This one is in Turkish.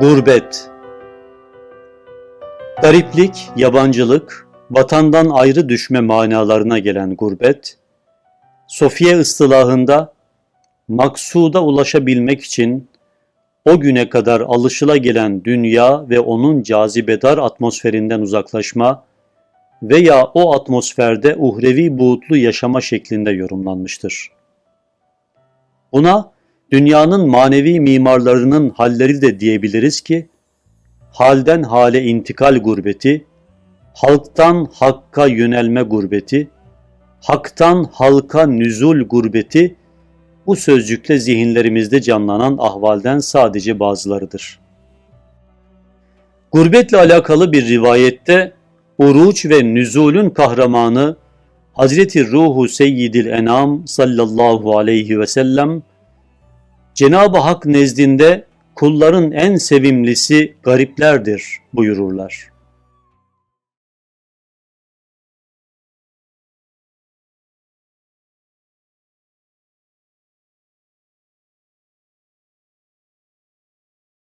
Gurbet Gariplik, yabancılık, vatandan ayrı düşme manalarına gelen gurbet, Sofiye ıstılahında maksuda ulaşabilmek için o güne kadar alışıla dünya ve onun cazibedar atmosferinden uzaklaşma veya o atmosferde uhrevi buğutlu yaşama şeklinde yorumlanmıştır. Buna dünyanın manevi mimarlarının halleri de diyebiliriz ki, halden hale intikal gurbeti, halktan hakka yönelme gurbeti, haktan halka nüzul gurbeti, bu sözcükle zihinlerimizde canlanan ahvalden sadece bazılarıdır. Gurbetle alakalı bir rivayette Uruç ve Nüzul'ün kahramanı Hazreti Ruhu Seyyidil Enam sallallahu aleyhi ve sellem Cenab-ı Hak nezdinde kulların en sevimlisi gariplerdir buyururlar.